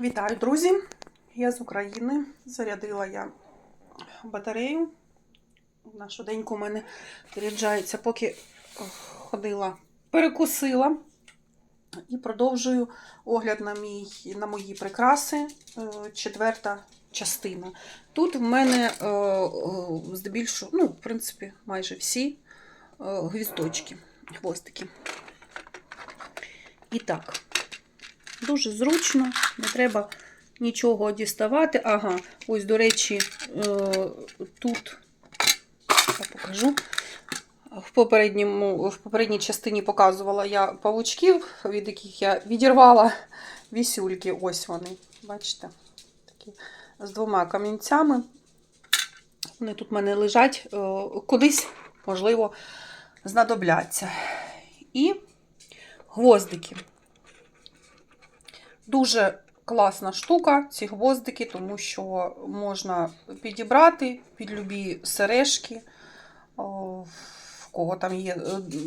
Вітаю, друзі! Я з України. Зарядила я батарею. На швиденько у мене заряджається, поки ходила, перекусила. І продовжую огляд на, мій, на мої прикраси. Е, Четверта частина. Тут в мене е, здебільшого, ну, в принципі, майже всі е, гвіздочки, хвостики. І так. Дуже зручно, не треба нічого діставати. Ага, ось, до речі, е, тут я покажу. В, попередньому, в попередній частині показувала я павучків, від яких я відірвала вісюльки. Ось вони, бачите, такі з двома камінцями. Вони тут в мене лежать, е, кудись, можливо, знадобляться. І гвоздики. Дуже класна штука, ці гвоздики, тому що можна підібрати під любі сережки, в кого там є е,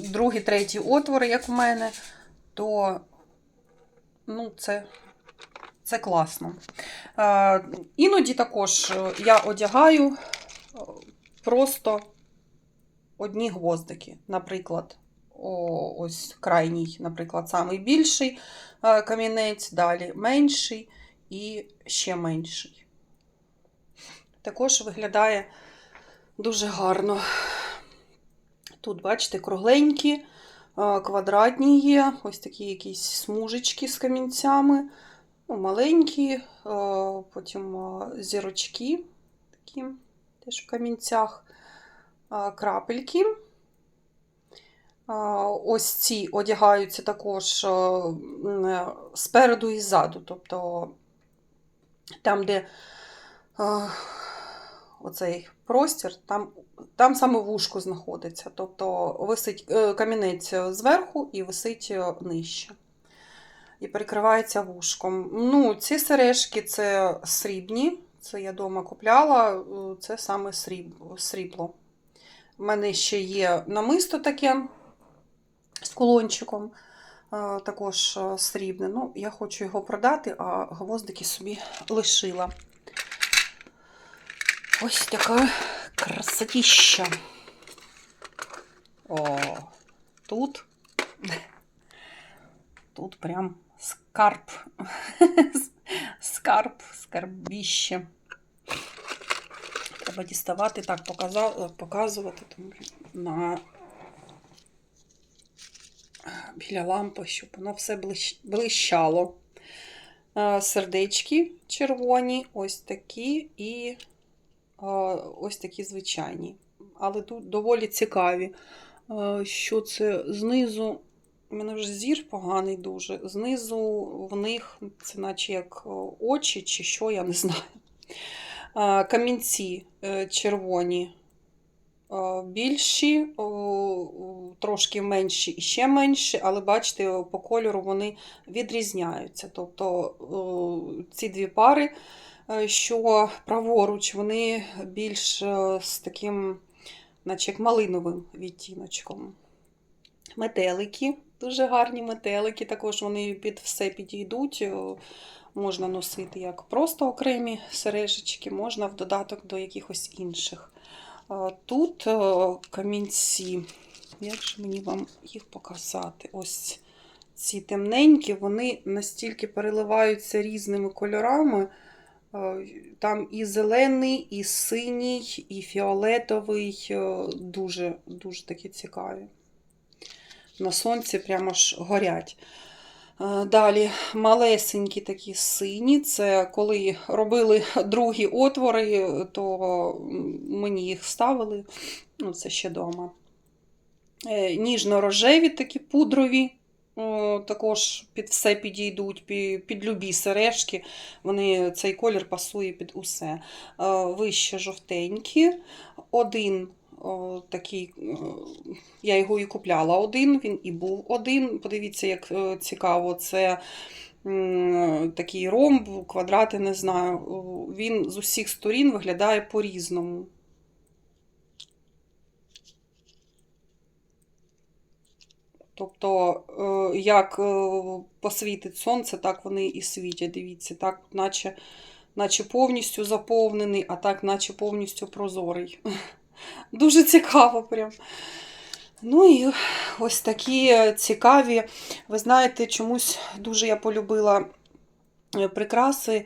другі, треті отвори, як в мене, то ну, це, це класно. Е, Іноді також е, я одягаю просто одні гвоздики, наприклад. Ось крайній, наприклад, самий більший камінець, далі менший і ще менший. Також виглядає дуже гарно. Тут, бачите, кругленькі, квадратні є, ось такі якісь смужечки з камінцями, ну, маленькі, потім зірочки, такі теж в камінцях, крапельки. Ось ці одягаються також е, спереду і ззаду. Тобто там, де оцей простір, там там саме вушко знаходиться. Тобто висить е, камінець зверху і висить е, нижче. І перекривається вушком. Ну, Ці сережки це срібні, це я вдома купляла, це саме срібло. У мене ще є намисто таке з кулончиком, також срібне. Ну, я хочу його продати, а гвоздики собі лишила. Ось така красотища. О, тут, тут прям скарб, скарб, скарбіще. Треба діставати, так, показувати на біля лампи, щоб воно все блищало. Сердечки червоні, ось такі і ось такі звичайні. Але тут доволі цікаві, що це знизу. У мене вже зір поганий дуже. Знизу в них це наче як очі, чи що, я не знаю. Камінці е, червоні більші, трошки менші і ще менші, але бачите, по кольору вони відрізняються. Тобто ці дві пари, е, що праворуч, вони більш е, з таким, наче як малиновим відтіночком. Метелики, дуже гарні метелики, також вони під все підійдуть. Можна носити як просто окремі сережечки, можна в додаток до якихось інших. Тут камінці, як же мені вам їх показати? Ось ці темненькі, вони настільки переливаються різними кольорами. Там і зелений, і синій, і фіолетовий, дуже дуже такі цікаві. На сонці прямо ж горять. Е, далі малесенькі такі сині, це коли робили другі отвори, то мені їх ставили, ну це ще вдома. Е, ніжно-рожеві такі пудрові, також під все підійдуть, під любі сережки, вони, цей колір пасує під усе. Е, вище жовтенькі, один такий, е, я його і купляла один, він і був один. Подивіться, як е, цікаво, це такий ромб, квадрати, не знаю. Він з усіх сторін виглядає по-різному. Тобто, е, як посвітить сонце, так вони і світять. Дивіться, так, наче, наче повністю заповнений, а так, наче повністю прозорий. Дуже цікаво прям. Ну і ось такі цікаві. Ви знаєте, чомусь дуже я полюбила е, прикраси. Е,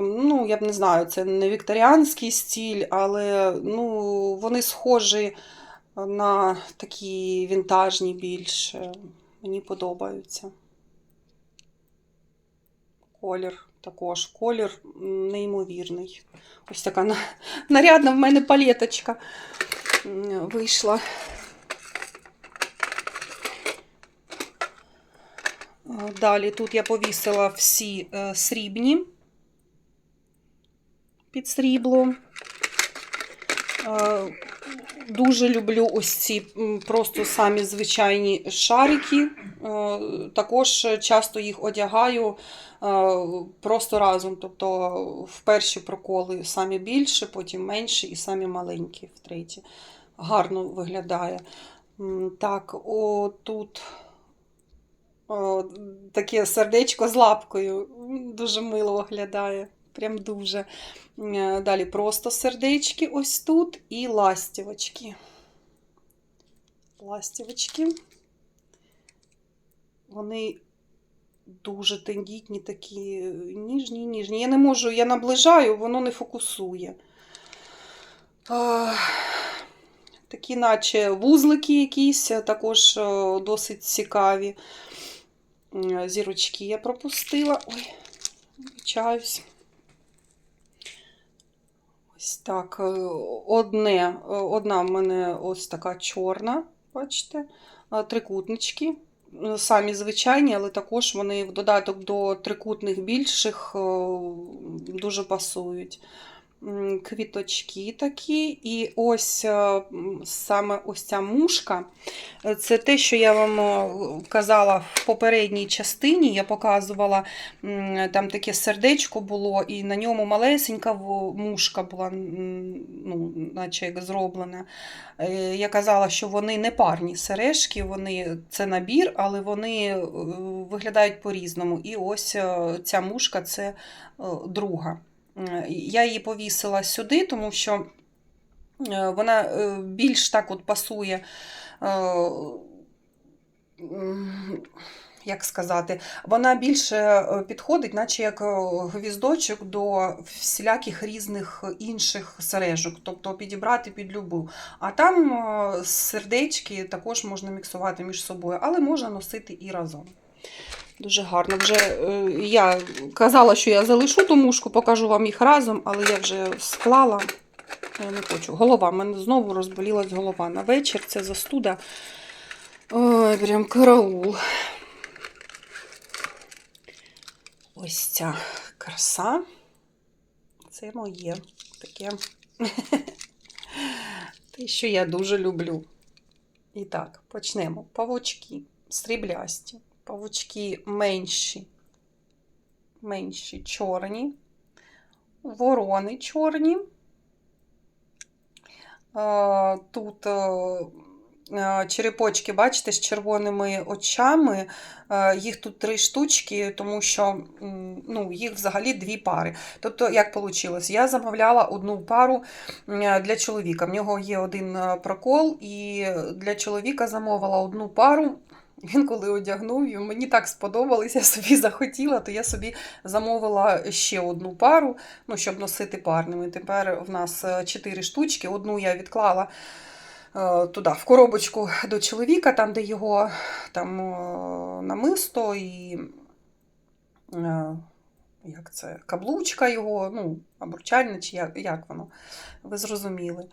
Ну, я б не знаю, це не вікторіанський стіль, але ну, вони схожі на такі вінтажні більше. Мені подобаються. Колір також. Колір неймовірний. Ось така нарядна в мене палеточка вийшла. Е, Далі тут я повісила всі е, срібні під срібло. Дуже люблю ось ці просто самі звичайні шарики. Е, Також часто їх одягаю е, просто разом. Тобто в перші проколи самі більше, потім менші і самі маленькі втретє. Гарно виглядає. Так, о, тут о, таке сердечко з лапкою. Дуже мило виглядає. Прям дуже. Е, Далі просто сердечки ось тут і ластівочки. Ластівочки. Вони дуже тендітні, такі ніжні, ніжні. Я не можу, я наближаю, воно не фокусує. Такі, наче вузлики якісь, також е, досить цікаві. Зірочки я пропустила. Ой, вибачаюсь. Так. е, Одне, е, одна в мене ось така чорна, бачите, е, трикутнички. Самі звичайні, але також вони в додаток до трикутних більших дуже пасують. Квіточки такі. І ось е, саме ось ця мушка. Е, Це те, що я вам е, казала в попередній частині. Я показувала Там таке сердечко було, і на ньому малесенька мушка була, ну, наче як зроблена. Я казала, що вони не парні сережки, вони, це набір, але вони виглядають по-різному. І ось ця мушка це друга. Е, Я її повісила сюди, тому що е, вона е, більш так от пасує. Як сказати, вона більше підходить, наче як гвіздочок до всіляких різних інших сережок, тобто підібрати під любу. А там сердечки також можна міксувати між собою, але можна носити і разом. Дуже гарно. Вже е, я казала, що я залишу ту мушку, покажу вам їх разом, але я вже склала. Я не хочу. Голова. Мене знову розболілась голова. На вечір це застуда. Ой, прям караул. Ось ця краса. Це моє таке. Те, що я дуже люблю. І так, почнемо. Павучки сріблясті, павучки менші, менші чорні, ворони чорні. Е, Тут е, е, черепочки, бачите, з червоними очами. Їх тут три штучки, тому що ну, їх взагалі дві пари. Тобто, як вийшло? Я замовляла одну пару для чоловіка. В нього є один прокол, і для чоловіка замовила одну пару. Він коли одягнув, і мені так сподобалось, я собі захотіла, то я собі замовила ще одну пару, ну, щоб носити парними. Тепер в нас е, чотири штучки. Одну я відклала е, туди, в коробочку до чоловіка, там, де його там, е, намисто і як це, каблучка його, ну, обручальне, чи як, як воно, ви зрозуміли.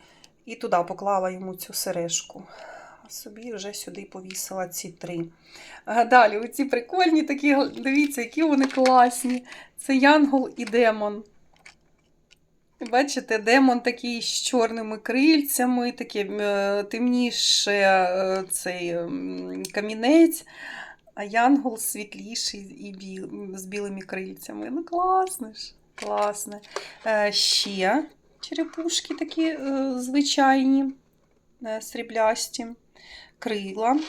І туди поклала йому цю сережку. Собі вже сюди повісила ці три. Далі, оці прикольні такі, дивіться, які вони класні. Це Янгол і Демон. Бачите, демон такий з чорними крильцями, таке е, темніше е, цей камінець, а янгол світліший і біл, з білими крильцями. Ну, класно ж, класно. Е, Ще черепушки такі е, звичайні, е, сріблясті, крила.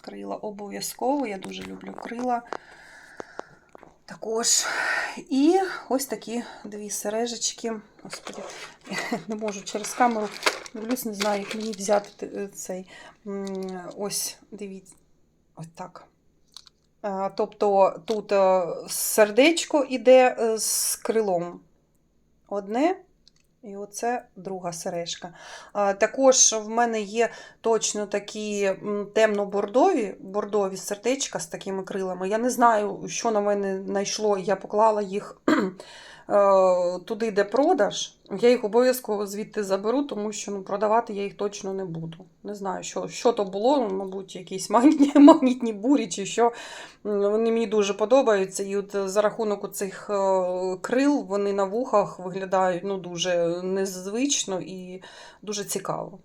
крила обов'язково. Я дуже люблю крила. Також. І ось такі дві сережечки. Господи, я не можу через камеру. Дивлюсь, не знаю, як мені взяти цей. Ось, дивіться. Ось так. Е, Тобто тут е, сердечко іде е, з крилом. Одне, і оце друга сережка. Також в мене є точно такі темно-бордові бордові сердечка з такими крилами. Я не знаю, що на мене знайшло. Я поклала їх туди, де продаж. Я їх обов'язково звідти заберу, тому що ну, продавати я їх точно не буду. Не знаю, що, що то було, ну, мабуть, якісь магнітні, магнітні бурі чи що. Вони мені дуже подобаються. І от е, за рахунок цих крил вони на вухах виглядають ну, дуже незвично і дуже цікаво.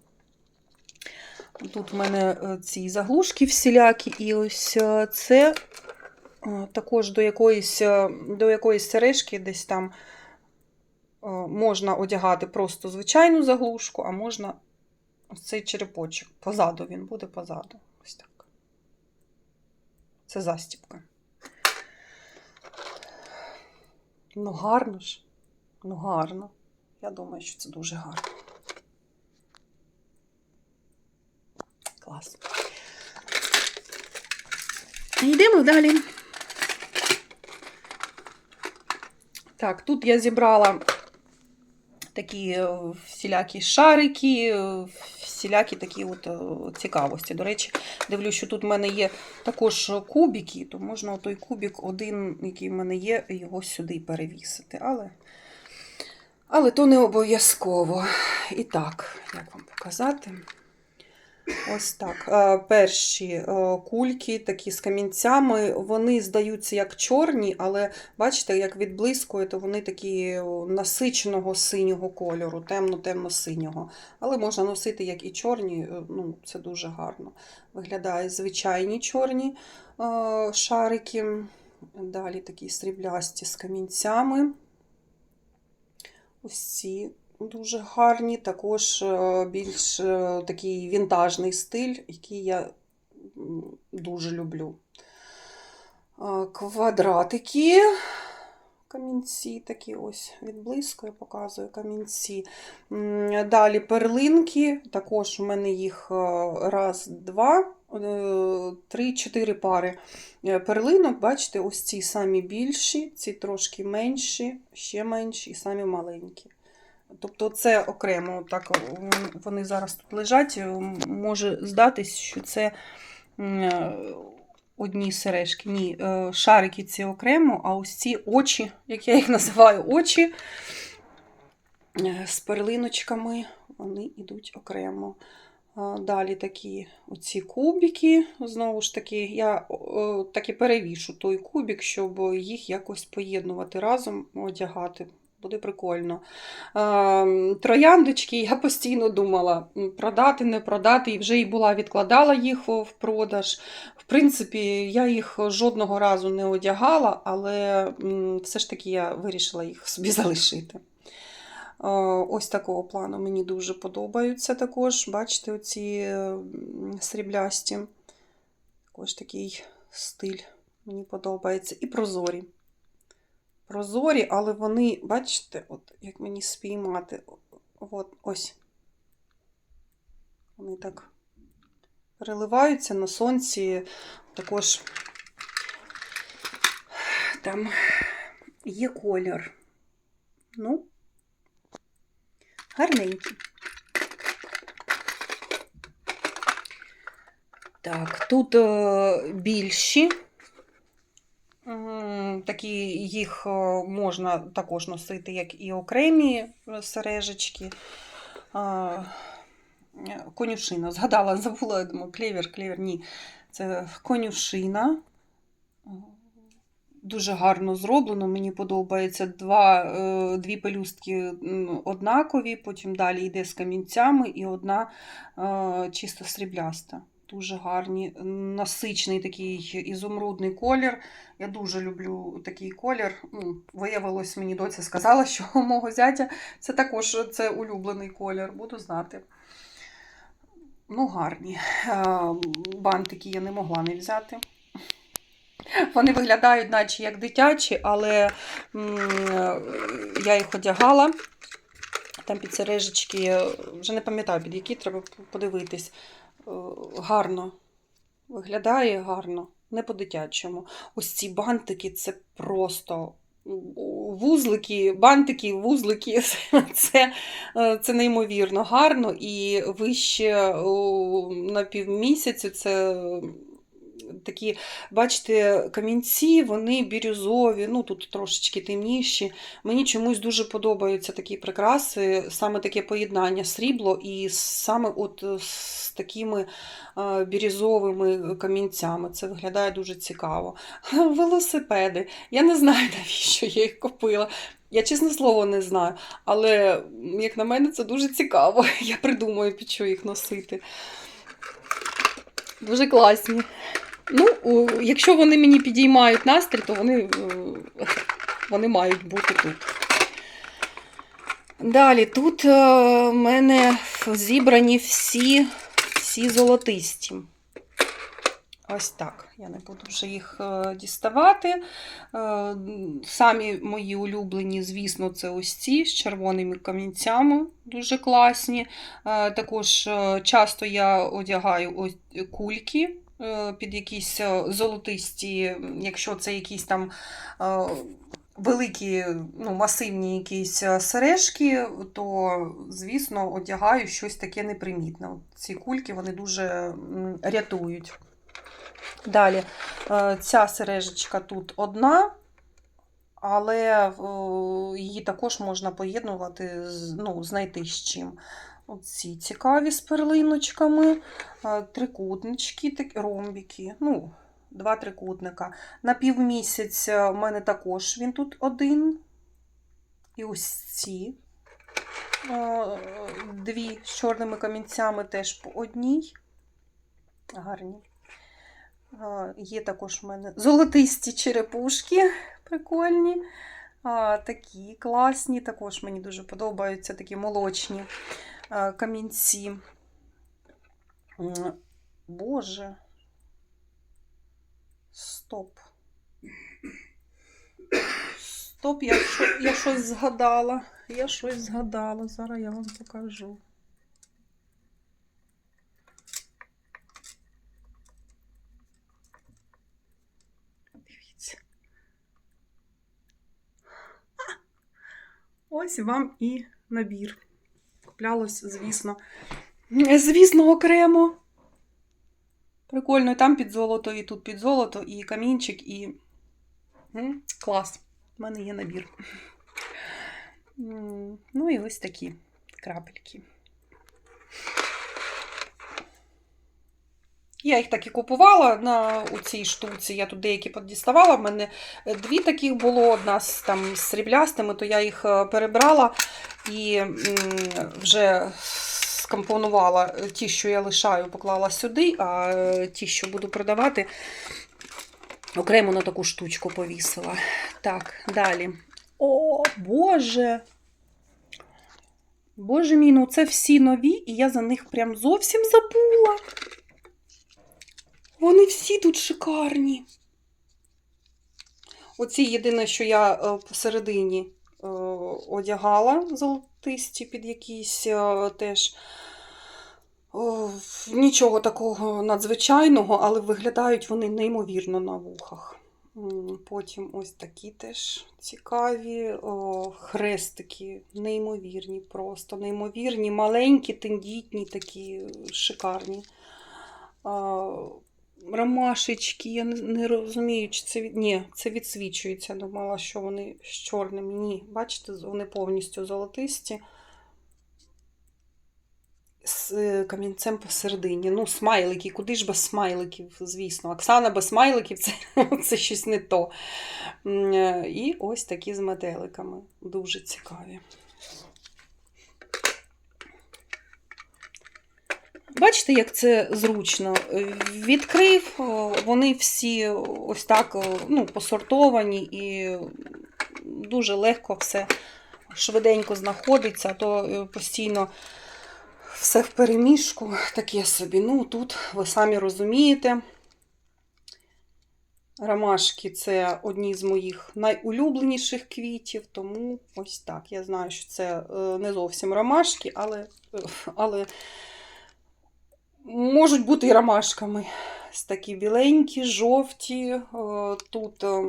Тут в мене е, ці заглушки всілякі, і ось е, це е, також до якоїсь, е, до якоїсь сережки десь там е, можна одягати просто звичайну заглушку, а можна ось цей черепочок. Позаду він буде позаду. Ось так. Це застіпка. Ну, гарно ж. Ну, гарно. Я думаю, що це дуже гарно. Клас. Йдемо далі. Так, тут я зібрала такі е, всілякі шарики, е, всілякі такі от е, цікавості. До речі, дивлюсь, що тут в мене є також кубики, то можна той кубик, один, який в мене є, його сюди перевісити. Але, але то не обов'язково. І так, як вам показати? Ось так. Е, Перші е, кульки, такі з камінцями, вони здаються як чорні, але бачите, як відблискує, то вони такі насиченого синього кольору, темно-темно-синього. Але можна носити як і чорні, е, ну, це дуже гарно. Виглядає звичайні чорні е, шарики. Далі такі сріблясті з камінцями. Ці дуже гарні, також е, більш е, такий вінтажний стиль, який я дуже люблю. Квадратики, камінці такі ось відблискує, показую камінці. Далі перлинки, також у мене їх е, раз, два, е, три, чотири пари перлинок. Бачите, ось ці самі більші, ці трошки менші, ще менші і самі маленькі. Тобто це окремо, так вони зараз тут лежать. м, Може здатись, що це е, одні сережки. Ні, е, шарики ці окремо, а ось ці очі, як я їх називаю, очі е, з перлиночками, вони йдуть окремо. Далі такі оці кубики. Знову ж таки, я таки перевішу той кубик, щоб їх якось поєднувати разом, одягати. Буде прикольно. Ем, Трояндочки я постійно думала продати, не продати, і вже і була відкладала їх в продаж. В принципі, я їх жодного разу не одягала, але все ж таки я вирішила їх собі залишити. Е, Ось такого плану мені дуже подобаються також. Бачите, оці сріблясті. Також такий стиль мені подобається. І прозорі. Прозорі, але вони, бачите, от як мені спіймати. От, ось. Вони так переливаються на сонці. Також там є колір. Ну, гарненький. Так, тут е, більші. Такі їх е, можна також носити, як і окремі е, сережечки. Конюшина. Згадала, забула, я думаю, клевер, клевер, ні. Це конюшина. Дуже гарно зроблено, мені подобається. Два, е, дві пелюстки однакові, потім далі йде з камінцями і одна чисто срібляста. Дуже гарні, насичений такий ізумрудний колір. Я дуже люблю такий колір. Ну, Виявилось, мені доця сказала, що у мого зятя це також це улюблений колір, буду знати. Ну, гарні. Е, Бантики я не могла не взяти. Вони виглядають, наче як дитячі, але е, я їх одягала. Там під сережечки, е, вже не пам'ятаю, під які треба подивитись. Е, Гарно. Виглядає гарно, не по-дитячому. Ось ці бантики це просто вузлики, бантики, вузлики. Це, е, це неймовірно гарно. І вище на півмісяцю це такі, бачите, камінці, вони бірюзові, ну тут трошечки темніші. Мені чомусь дуже подобаються такі прикраси, саме таке поєднання срібло і саме от з такими е, бірюзовими камінцями. Це виглядає дуже цікаво. Велосипеди. Я не знаю, навіщо я їх купила. Я чесне слово не знаю, але як на мене, це дуже цікаво. Я придумаю, під що їх носити. Дуже класні. Ну, якщо вони мені підіймають настрій, то вони, е, вони мають бути тут. Далі, тут е, в мене зібрані всі, всі золотисті. Ось так. Я не буду вже їх е, діставати. Самі мої улюблені, звісно, це ось ці з червоними камінцями, дуже класні. Також часто я одягаю кульки під якісь е, золотисті, якщо це якісь там. е, Великі, ну, масивні якісь е, сережки, то, звісно, одягаю щось таке непримітне. Ці кульки вони дуже рятують. Далі, е, ця сережечка тут одна, але е, її також можна поєднувати, ну, знайти з чим. Оці цікаві з перлиночками, е, трикутнички, такі, ромбики, ну, два трикутника. На півмісяць е, в мене також він тут один. І ось ці е, дві з чорними камінцями теж по одній. Гарні. Є також в мене золотисті черепушки, прикольні. Такі класні, також мені дуже подобаються такі молочні камінці. М, Боже. Стоп. Стоп, я, що, я щось згадала. Я щось згадала. Зараз я вам покажу. Дивіться. А! Ось вам і набір. Куплялось, звісно. Звісно, окремо. Прикольно, і там під золото, і тут під золото, і камінчик, і. Клас. У мене є набір. Ну і ось такі крапельки. Я їх так і купувала на у цій штуці. Я тут деякі подіставала. В мене дві таких було, одна з там з сріблястими, то я їх е, перебрала і вже скомпонувала ті, що я лишаю, поклала сюди, а е, ті, що буду продавати, окремо на таку штучку повісила. Так, далі. О, Боже! Боже мій, ну це всі нові, і я за них прям зовсім забула. Вони всі тут шикарні. Оці єдине, що я е, посередині е, одягала золотисті під якісь е, теж. Нічого такого надзвичайного, але виглядають вони неймовірно на вухах. Потім ось такі теж цікаві о, хрестики, неймовірні, просто неймовірні, маленькі, тендітні, такі шикарні. Ромашечки, я не, розумію, чи це від... Ні, це відсвічується. Думала, що вони з чорними. Ні, бачите, вони повністю золотисті. З е, камінцем посередині. Ну, смайлики, куди ж без смайликів, звісно. Оксана без смайликів це, це щось не то. Е, І ось такі з метеликами. Дуже цікаві. Бачите, як це зручно? Е, Відкрив, вони всі ось так ну, посортовані і дуже легко все швиденько знаходиться, а то е, постійно все в переміжку, таке собі. Ну, тут ви самі розумієте. Ромашки це одні з моїх найулюбленіших квітів, тому ось так. Я знаю, що це е, не зовсім ромашки, але, е, але можуть бути і ромашками. Ось такі біленькі, жовті. е, Тут е,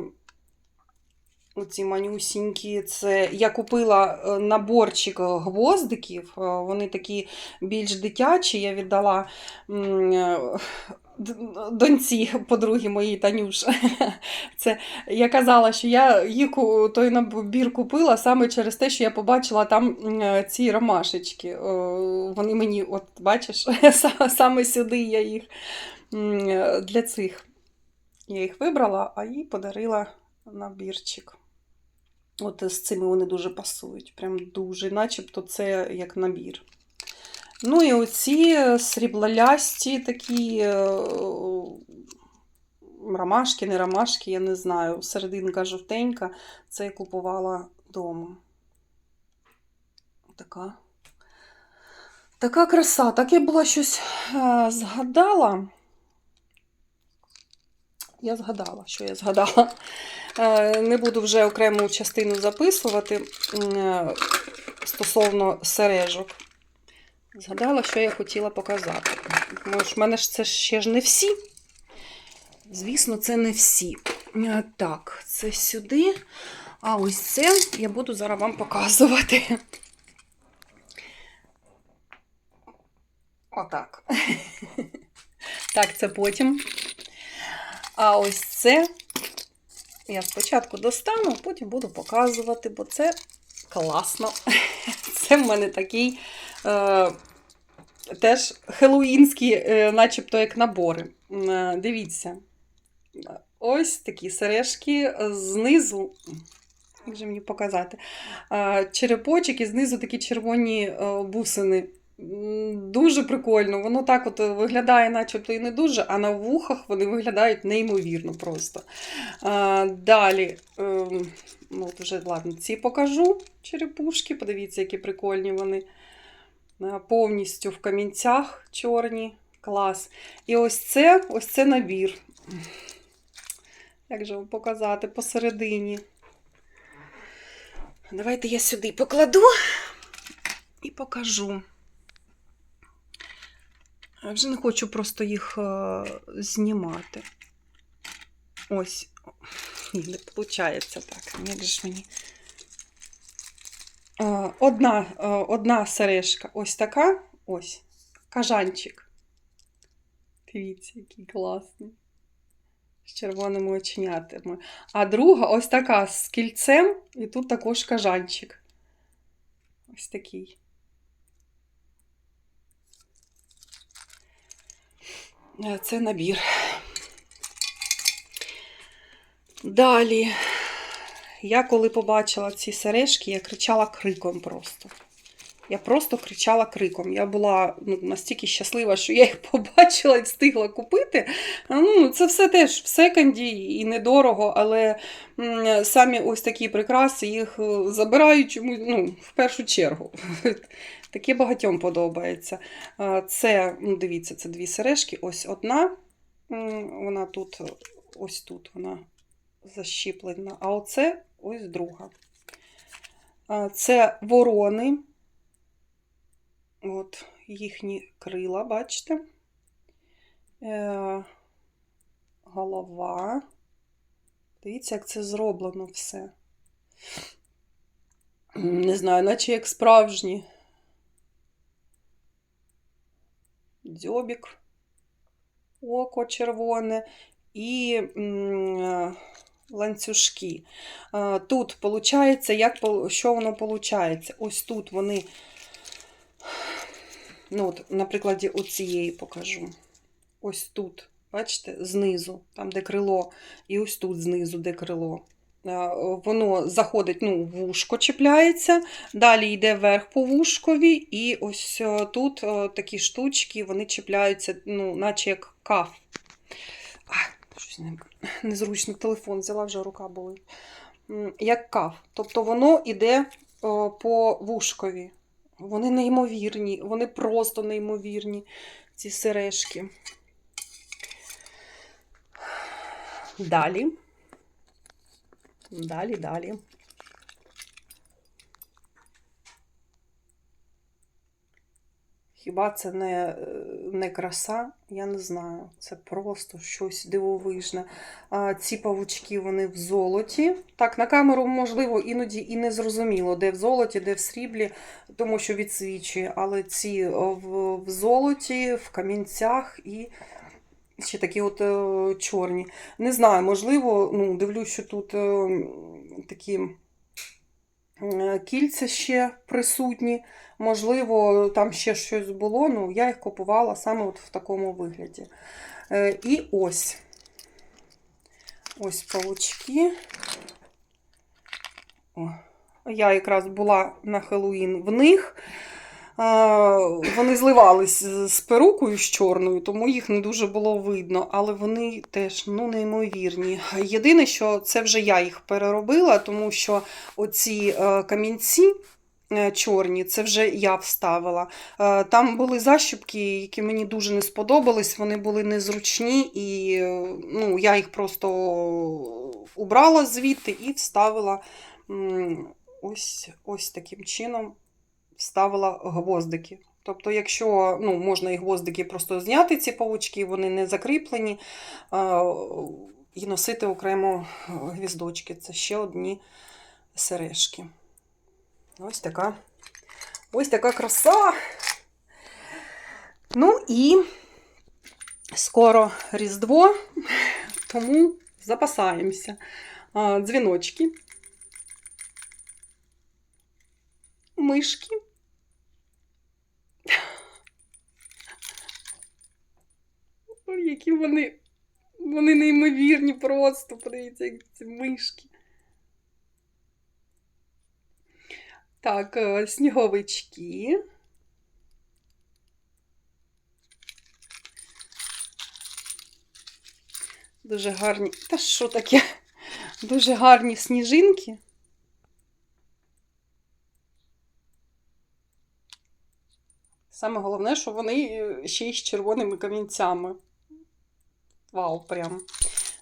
оці манюсінькі. Це я купила е, наборчик гвоздиків. Вони такі більш дитячі. Я віддала доньці подруги моїй Танюш. Це я казала, що я їх той набір купила саме через те, що я побачила там ці ромашечки. Вони мені, от бачиш, саме сюди я їх для цих. Я їх вибрала, а їй подарила набірчик. От з цими вони дуже пасують. Прям дуже, начебто це як набір. Ну і оці сріблясті такі е, ромашки, не ромашки, я не знаю. Серединка жовтенька. Це я купувала вдома. Така. Така краса. Так я була щось е, згадала. Я згадала, що я згадала. Е, Не буду вже окрему частину записувати е, стосовно сережок. Згадала, що я хотіла показати. Тому що в мене ж це ще ж не всі. Звісно, це не всі. Е, Так, це сюди. А ось це я буду зараз вам показувати. Отак. Так, це потім. А ось це я спочатку достану, потім буду показувати, бо це класно. Це в мене такий е, теж хеллоуінський, е, начебто як набори. Е, дивіться. Ось такі сережки знизу. Як же мені показати? Е, черепочок і знизу такі червоні е, бусини. Дуже прикольно. Воно так от виглядає, начебто і не дуже, а на вухах вони виглядають неймовірно просто. А, далі, ем, ну, от вже, ладно, ці покажу черепушки. Подивіться, які прикольні вони. Повністю в камінцях чорні. Клас. І ось це, ось це набір. Як же вам показати посередині? Давайте я сюди покладу і покажу. Я вже не хочу просто їх е, знімати. Ось. Не виходить так. Як же ж мені. Е, Одна, е, одна сережка ось така. Ось. Кажанчик. Дивіться, який класний. З червоними оченятами. А друга ось така з кільцем, і тут також кажанчик. Ось такий. Е, Це набір. Далі, я коли побачила ці сережки, я кричала криком просто. Я просто кричала криком. Я була ну, настільки щаслива, що я їх побачила і встигла купити. Ну, це все теж в секонді і недорого, але самі ось такі прикраси їх е, забирають чомусь, ну, в першу чергу. Таке багатьом подобається. Це, ну, дивіться, це дві сережки. Ось одна, вона тут, ось тут вона защіплена, а оце ось друга. Це ворони. От їхні крила, бачите? Е, голова. Дивіться, як це зроблено все. Не знаю, наче як справжні. Дзьобік, око червоне і ланцюжки. Е, Тут виходить, як, що воно виходить? Ось тут вони, ну от, на прикладі оцієї покажу. Ось тут, бачите, знизу, там де крило, і ось тут знизу, де крило. Е, Воно заходить, ну, вушко чіпляється, далі йде вверх по вушкові, і ось е, тут такі штучки, вони чіпляються, ну, наче як каф. Незручно телефон взяла, вже рука болить. Як каф. Тобто воно йде по вушкові. Вони неймовірні, вони просто неймовірні, ці сережки. Далі. Далі, далі. Хіба це не, е, не краса? Я не знаю. Це просто щось дивовижне. А, ці павучки вони в золоті. Так, на камеру, можливо, іноді і не зрозуміло, де в золоті, де в сріблі, тому що відсвічує. Але ці в, в золоті, в камінцях і ще такі от е, чорні. Не знаю, можливо, ну, дивлюсь, що тут е, такі е, кільця ще присутні. Можливо, там ще щось було, ну я їх купувала саме от в такому вигляді. Е, і ось. Ось павучки. О, я якраз була на Хеллоуін в них. Вони зливались з перукою з чорною, тому їх не дуже було видно, але вони теж ну, неймовірні. Єдине, що це вже я їх переробила, тому що оці е, камінці чорні, це вже я вставила. Е, Там були защіпки, які мені дуже не сподобались, вони були незручні, і е, ну, я їх просто убрала звідти і вставила ось, ось таким чином вставила гвоздики. Тобто, якщо ну, можна і гвоздики просто зняти, ці павучки, вони не закріплені, і носити окремо гвіздочки. Це ще одні сережки. Ось така, ось така краса. Ну і скоро Різдво, тому запасаємося. Дзвіночки. Мишки. Ой, які вони. Вони неймовірні просто. Подивіться, як ці мишки. Так, е, сніговички. Дуже гарні. Та що таке? Дуже гарні сніжинки. Саме головне, що вони е, ще й з червоними камінцями. Вау, прям.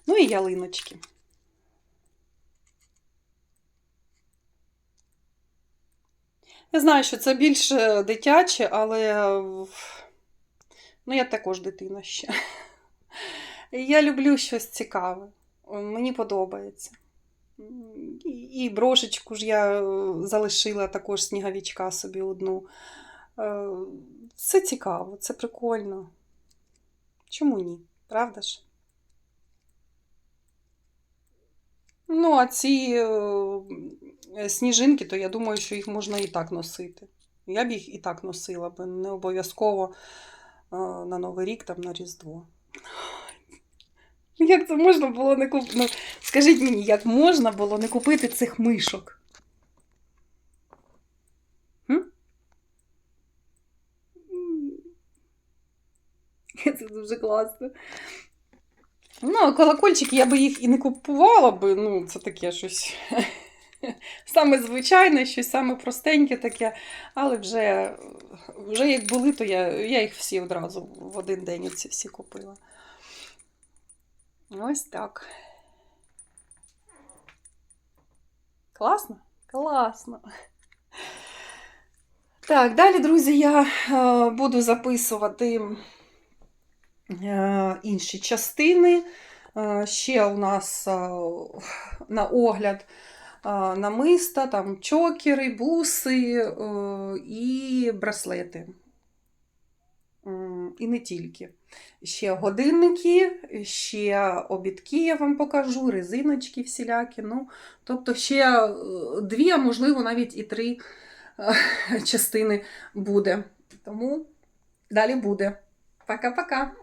Ну і ялиночки. Я знаю, що це більше дитяче, але ну, я також дитина ще. Я люблю щось цікаве. Мені подобається. І- брошечку ж я е, залишила також сніговичка собі одну. Е, Це цікаво, це прикольно. Чому ні? Правда ж? Ну, а ці е, сніжинки, то я думаю, що їх можна і так носити. Я б їх і так носила, бо не обов'язково е, на Новий рік, там на Різдво. Як це можна було не купити? Ну, скажіть мені, як можна було не купити цих мишок? Це дуже класно. Ну, а колокольчики я би їх і не купувала би, ну, це таке щось саме звичайне, щось саме простеньке таке, але вже, вже як були, то я, я їх всі одразу в один день ці всі купила. Ось так. Класно? Класно. Так, далі, друзі, я е, буду записувати е, інші частини. Е, ще у нас на огляд намиста, там чокери, буси е, і браслети. І не тільки. Ще годинники, ще обідки я вам покажу, резиночки всілякі. Ну, тобто ще е, дві, а можливо навіть і три е, частини буде. Тому далі буде. Пока-пока!